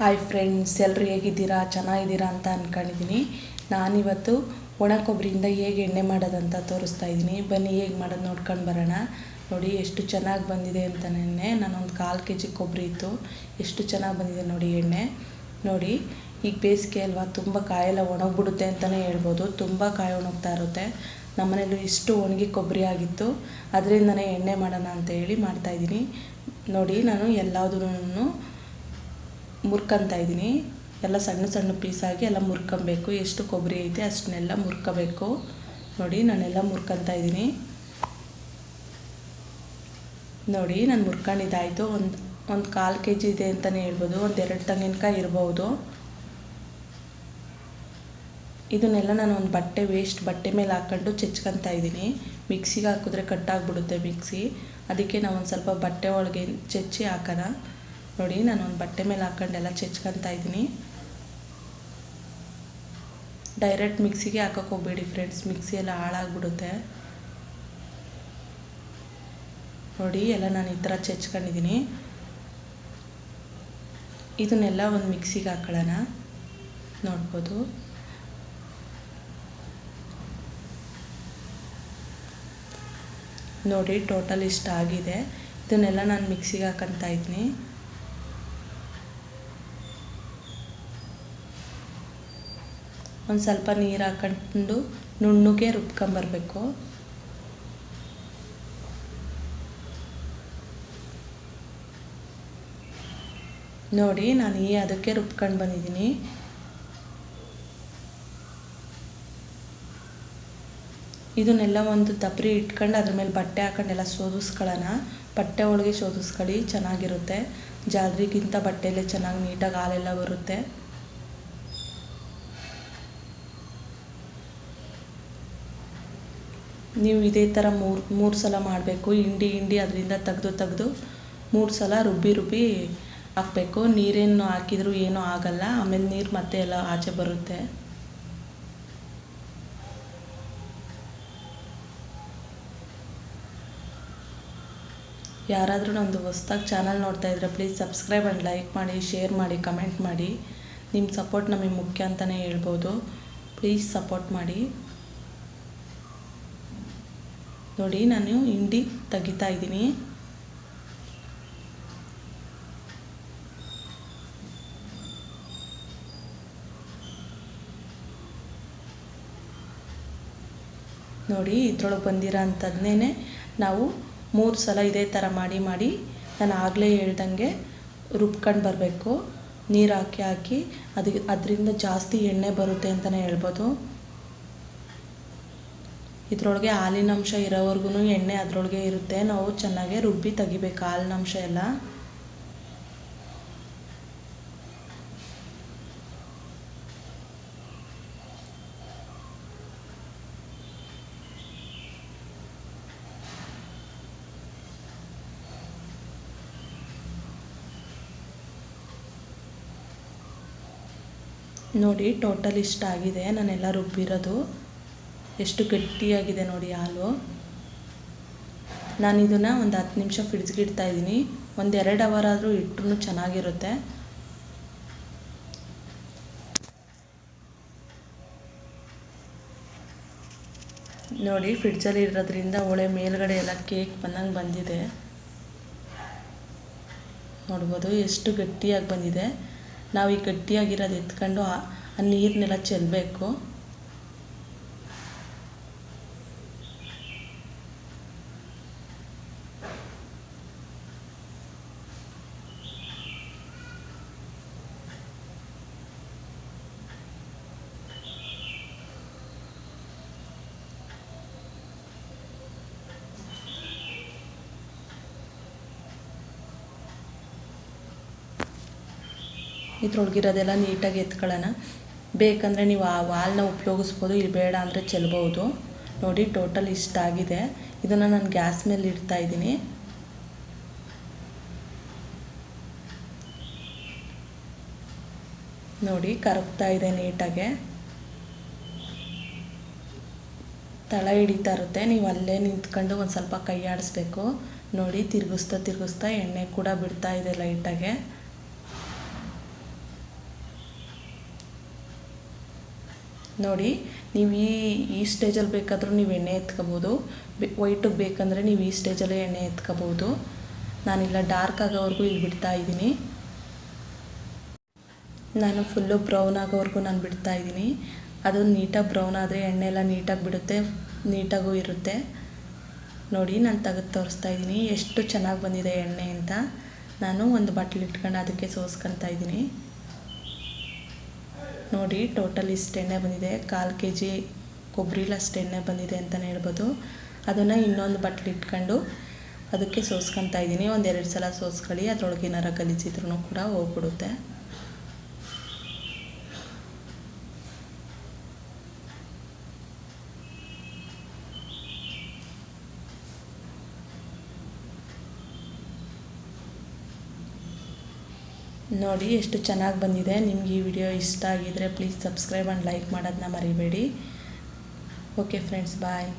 Hi friends ಎಲ್ಲರೂ ಹೇಗಿದ್ದೀರಾ? ಚೆನ್ನಾಗಿದ್ದೀರಾ ಅಂತ ಅಂದ್ಕೊಂಡಿದ್ದೀನಿ ನಾನಿವತ್ತು ಒಣ ಕೊಬ್ಬರಿಯಿಂದ ಹೇಗೆ ಎಣ್ಣೆ ಮಾಡೋದಂತ ತೋರಿಸ್ತಾ ಇದ್ದೀನಿ. ಬನ್ನಿ ಹೇಗೆ ಮಾಡೋದು ನೋಡ್ಕೊಂಡು ಬರೋಣ. ನೋಡಿ, ಎಷ್ಟು ಚೆನ್ನಾಗಿ ಬಂದಿದೆ ಅಂತ ನೆನ್ನೆ. ನಾನೊಂದು ಕಾಲು ಕೆ ಜಿ ಕೊಬ್ಬರಿ ಇತ್ತು. ಎಷ್ಟು ಚೆನ್ನಾಗಿ ಬಂದಿದೆ ನೋಡಿ ಎಣ್ಣೆ. ನೋಡಿ, ಈಗ ಬೇಸಿಗೆ ಅಲ್ವಾ, ತುಂಬ ಕಾಯೆಲ್ಲ ಒಣಗಿಬಿಡುತ್ತೆ ಅಂತಲೇ ಹೇಳ್ಬೋದು. ತುಂಬ ಕಾಯಿ ಒಣಗ್ತಾ ಇರುತ್ತೆ. ನಮ್ಮನೇಲೂ ಇಷ್ಟು ಒಣಗಿ ಕೊಬ್ಬರಿ ಆಗಿತ್ತು. ಅದರಿಂದನೇ ಎಣ್ಣೆ ಮಾಡೋಣ ಅಂತ ಹೇಳಿ ಮಾಡ್ತಾಯಿದ್ದೀನಿ ನೋಡಿ, ನಾನು ಎಲ್ಲದನ್ನೂ ಮುರ್ಕೊಂತ ಇದ್ದೀನಿ. ಎಲ್ಲ ಸಣ್ಣ ಸಣ್ಣ ಪೀಸಾಗಿ ಎಲ್ಲ ಮುರ್ಕೊಬೇಕು. ಎಷ್ಟು ಕೊಬ್ಬರಿ ಐತೆ ಅಷ್ಟನ್ನೆಲ್ಲ ಮುರ್ಕೋಬೇಕು. ನೋಡಿ, ನಾನೆಲ್ಲ ಮುರ್ಕೊತಾ ಇದ್ದೀನಿ. ನೋಡಿ, ನಾನು ಮುರ್ಕೊಂಡಿದ್ದಾಯಿತು. ಒಂದು ಒಂದು ಕಾಲು ಕೆ ಜಿ ಇದೆ ಅಂತಲೇ ಹೇಳ್ಬೋದು. ಒಂದು ಎರಡು ತೆಂಗಿನಕಾಯಿ ಇರ್ಬೋದು. ಇದನ್ನೆಲ್ಲ ನಾನು ಒಂದು ಬಟ್ಟೆ ವೇಸ್ಟ್ ಬಟ್ಟೆ ಮೇಲೆ ಹಾಕ್ಕೊಂಡು ಚೆಚ್ಕೊತಾ ಇದ್ದೀನಿ. ಮಿಕ್ಸಿಗೆ ಹಾಕಿದ್ರೆ ಕಟ್ಟಾಗ್ಬಿಡುತ್ತೆ ಮಿಕ್ಸಿ. ಅದಕ್ಕೆ ನಾವು ಒಂದು ಸ್ವಲ್ಪ ಬಟ್ಟೆ ಒಳಗೆ ಚೆಚ್ಚಿ ಹಾಕೋಣ. ನೋಡಿ ನಾನು ಒಂದು ಬಟ್ಟೆ ಮೇಲೆ ಹಾಕ್ಕೊಂಡೆಲ್ಲ ಚೆಚ್ಕೊತಾ ಇದ್ದೀನಿ. ಡೈರೆಕ್ಟ್ ಮಿಕ್ಸಿಗೆ ಹಾಕೋಕೆ ಹೋಗ್ಬೇಡಿ ಫ್ರೆಂಡ್ಸ್ ಮಿಕ್ಸಿ ಎಲ್ಲ ಹಾಳಾಗ್ಬಿಡುತ್ತೆ. ನೋಡಿ, ಎಲ್ಲ ನಾನು ಈ ಥರ ಚೆಚ್ಕೊಂಡಿದ್ದೀನಿ. ಇದನ್ನೆಲ್ಲ ಒಂದು ಮಿಕ್ಸಿಗೆ ಹಾಕೊಳ್ಳೋಣ. ನೋಡ್ಬೋದು. ನೋಡಿ ಟೋಟಲ್ ಇಷ್ಟ ಆಗಿದೆ ಇದನ್ನೆಲ್ಲ ನಾನು ಮಿಕ್ಸಿಗೆ ಹಾಕೊತಾ ಇದ್ದೀನಿ. ಒಂದು ಸ್ವಲ್ಪ ನೀರು ಹಾಕೊಂಡು ನುಣ್ಣಗೆ ರುಬ್ಕೊಂಬರ್ಬೇಕು ನೋಡಿ, ನಾನು ಈ ಅದಕ್ಕೆ ರುಬ್ಕೊಂಡು ಬಂದಿದ್ದೀನಿ. ಇದನ್ನೆಲ್ಲ ಒಂದು ತಪ್ರಿ ಇಟ್ಕೊಂಡು ಅದ್ರ ಮೇಲೆ ಬಟ್ಟೆ ಹಾಕೊಂಡೆಲ್ಲ ಶೋಧಿಸ್ಕೊಳ್ಳೋಣ ಬಟ್ಟೆ ಒಳಗೆ ಶೋಧಿಸ್ಕೊಳ್ಳಿ ಚೆನ್ನಾಗಿರುತ್ತೆ. ಜಾಲ್ರಿಗಿಂತ ಬಟ್ಟೆಯಲ್ಲೇ ಚೆನ್ನಾಗಿ ನೀಟಾಗಿ ಹಾಲೆಲ್ಲ ಬರುತ್ತೆ. ನೀವು ಇದೇ ಥರ ಮೂರು ಮೂರು ಸಲ ಮಾಡಬೇಕು, ಹಿಂಡಿ ಹಿಂಡಿ ಅದರಿಂದ ತೆಗೆದು ತೆಗೆದು ಮೂರು ಸಲ ರುಬ್ಬಿ ರುಬ್ಬಿ ಹಾಕಬೇಕು. ನೀರೇನು ಹಾಕಿದರೂ ಏನೂ ಆಗಲ್ಲ. ಆಮೇಲೆ ನೀರು ಮತ್ತೆ ಎಲ್ಲ ಆಚೆ ಬರುತ್ತೆ. ಯಾರಾದರೂ ನಮ್ಮದು ಹೊಸ್ದಾಗಿ ಚಾನಲ್ ನೋಡ್ತಾ ಇದ್ದರೆ ಪ್ಲೀಸ್ ಸಬ್ಸ್ಕ್ರೈಬ್ ಆ್ಯಂಡ್ ಲೈಕ್ ಮಾಡಿ, ಶೇರ್ ಮಾಡಿ, ಕಮೆಂಟ್ ಮಾಡಿ. ನಿಮ್ಮ ಸಪೋರ್ಟ್ ನಮಗೆ ಮುಖ್ಯ ಅಂತಲೇ ಹೇಳ್ಬೋದು. ಪ್ಲೀಸ್ ಸಪೋರ್ಟ್ ಮಾಡಿ. ನೋಡಿ, ನಾನು ಹಿಂಡಿ ತೆಗಿತಾ ಇದ್ದೀನಿ. ನೋಡಿ, ಇದ್ರೊಳಗೆ ಬಂದಿರೋ ನಾವು ಮೂರು ಸಲ ಇದೇ ಥರ ಮಾಡಿ ಮಾಡಿ, ನಾನು ಆಗಲೇ ಹೇಳ್ದಂಗೆ ರುಬ್ಕೊಂಡು ಬರಬೇಕು. ನೀರು ಹಾಕಿ ಹಾಕಿ ಅದು ಅದರಿಂದ ಜಾಸ್ತಿ ಎಣ್ಣೆ ಬರುತ್ತೆ ಅಂತಲೇ ಹೇಳ್ಬೋದು. ಇದರೊಳಗೆ ಹಾಲಿನಂಶ ಇರೋವರೆಗೂ ಎಣ್ಣೆ ಅದರೊಳಗೆ ಇರುತ್ತೆ. ನಾವು ಚೆನ್ನಾಗೆ ರುಬ್ಬಿ ತೆಗಿಬೇಕು ಹಾಲಿನ ಅಂಶ ಎಲ್ಲ. ನೋಡಿ ಟೋಟಲ್ ಇಷ್ಟ ಆಗಿದೆ ನಾನೆಲ್ಲ ರುಬ್ಬಿರೋದು. ಎಷ್ಟು ಗಟ್ಟಿಯಾಗಿದೆ ನೋಡಿ ಹಾಲು. ನಾನು ಇದನ್ನು ಒಂದು ಹತ್ತು ನಿಮಿಷ ಫ್ರಿಡ್ಜ್ಗೆ ಇಡ್ತಾ ಇದ್ದೀನಿ. ಒಂದು ಎರಡು ಅವರ್ ಆದರೂ ಇಟ್ಟರು ಚೆನ್ನಾಗಿರುತ್ತೆ. ನೋಡಿ ಫ್ರಿಡ್ಜಲ್ಲಿ ಇರೋದ್ರಿಂದ ಹೊಳೆ ಮೇಲ್ಗಡೆ ಎಲ್ಲ ಕೇಕ್ ಬಂದಂಗೆ ಬಂದಿದೆ. ನೋಡ್ಬೋದು ಎಷ್ಟು ಗಟ್ಟಿಯಾಗಿ ಬಂದಿದೆ. ನಾವು ಈ ಗಟ್ಟಿಯಾಗಿರೋದು ಎತ್ಕೊಂಡು ಆ ನೀರನ್ನೆಲ್ಲ ಚೆಲ್ಲಬೇಕು ಇದ್ರೊಳಗಿರೋದೆಲ್ಲ ನೀಟಾಗಿ ಎತ್ಕೊಳ್ಳೋಣ. ಬೇಕಂದರೆ ನೀವು ಆ ವಾಲ್ನ ಉಪಯೋಗಿಸ್ಬೋದು, ಇಲ್ಲಿ ಬೇಡ ಅಂದರೆ ಚೆಲ್ಬೋದು. ನೋಡಿ, ಟೋಟಲ್ ಇಷ್ಟ ಆಗಿದೆ. ಇದನ್ನು ನಾನು ಗ್ಯಾಸ್ ಮೇಲೆ ಇಡ್ತಾ ಇದ್ದೀನಿ. ನೋಡಿ, ಕರಗ್ತಾ ಇದೆ ನೀಟಾಗೆ. ತಳ ಹಿಡಿತಾ ಇರುತ್ತೆ. ನೀವು ಅಲ್ಲೇ ನಿಂತ್ಕೊಂಡು ಒಂದು ಸ್ವಲ್ಪ ಕೈ ಆಡಿಸ್ಬೇಕು ನೋಡಿ, ತಿರುಗಿಸ್ತಾ ತಿರುಗಿಸ್ತಾ ಎಣ್ಣೆ ಕೂಡ ಬಿಡ್ತಾ ಇದೆ ಲೈಟಾಗೆ. ನೋಡಿ, ನೀವು ಈ ಈ ಸ್ಟೇಜಲ್ಲಿ ಬೇಕಾದರೂ ನೀವು ಎಣ್ಣೆ ಎತ್ಕೋಬೋದು. ವೈಟಿಗೆ ಬೇಕಂದರೆ ನೀವು ಈ ಸ್ಟೇಜಲ್ಲೇ ಎಣ್ಣೆ ಎತ್ಕೋಬೋದು. ನಾನಿಲ್ಲ ಡಾರ್ಕ್ ಆಗೋವರೆಗೂ ಇಲ್ಲಿ ಬಿಡ್ತಾ ಇದ್ದೀನಿ. ನಾನು ಫುಲ್ಲು ಬ್ರೌನ್ ಆಗೋವರೆಗೂ ನಾನು ಬಿಡ್ತಾ ಇದ್ದೀನಿ. ಅದು ನೀಟಾಗಿ ಬ್ರೌನ್ ಆದರೆ ಎಣ್ಣೆ ಎಲ್ಲ ನೀಟಾಗಿ ಬಿಡುತ್ತೆ, ನೀಟಾಗೂ ಇರುತ್ತೆ. ನೋಡಿ, ನಾನು ತೆಗೆದು ತೋರಿಸ್ತಾ ಇದ್ದೀನಿ. ಎಷ್ಟು ಚೆನ್ನಾಗಿ ಬಂದಿದೆ ಎಣ್ಣೆ ಅಂತ. ನಾನು ಒಂದು ಬಟ್ಲು ಇಟ್ಕೊಂಡು ಅದಕ್ಕೆ ಸೋಸ್ಕೊತಾ ಇದ್ದೀನಿ. ನೋಡಿ ಟೋಟಲ್ ಇಷ್ಟು ಎಣ್ಣೆ ಬಂದಿದೆ. ಕಾಲು ಕೆ ಜಿ ಕೊಬ್ಬರಿಲಿ ಅಷ್ಟು ಎಣ್ಣೆ ಬಂದಿದೆ ಅಂತಲೇ ಹೇಳ್ಬೋದು. ಅದನ್ನು ಇನ್ನೊಂದು ಬಟ್ಲು ಇಟ್ಕೊಂಡು ಅದಕ್ಕೆ ಸೋಸ್ಕೊತಾ ಇದ್ದೀನಿ. ಒಂದು ಎರಡು ಸಲ ಸೋಸ್ಕೊಳ್ಳಿ. ಅದ್ರೊಳಗೆ ಏನಾರ ಗಲೀಜಿದ್ರೂ ಕೂಡ ಹೋಗ್ಬಿಡುತ್ತೆ. ನೋಡಿ ಎಷ್ಟು ಚೆನ್ನಾಗಿ ಬಂದಿದೆ. ನಿಮ್ಗೆ ಈ ವಿಡಿಯೋ ಇಷ್ಟ ಆಗಿದ್ರೆ ಪ್ಲೀಸ್ ಸಬ್ಸ್ಕ್ರೈಬ್ ಆ್ಯಂಡ್ ಲೈಕ್ ಮಾಡೋದನ್ನ ಮರಿಬೇಡಿ. Okay friends bye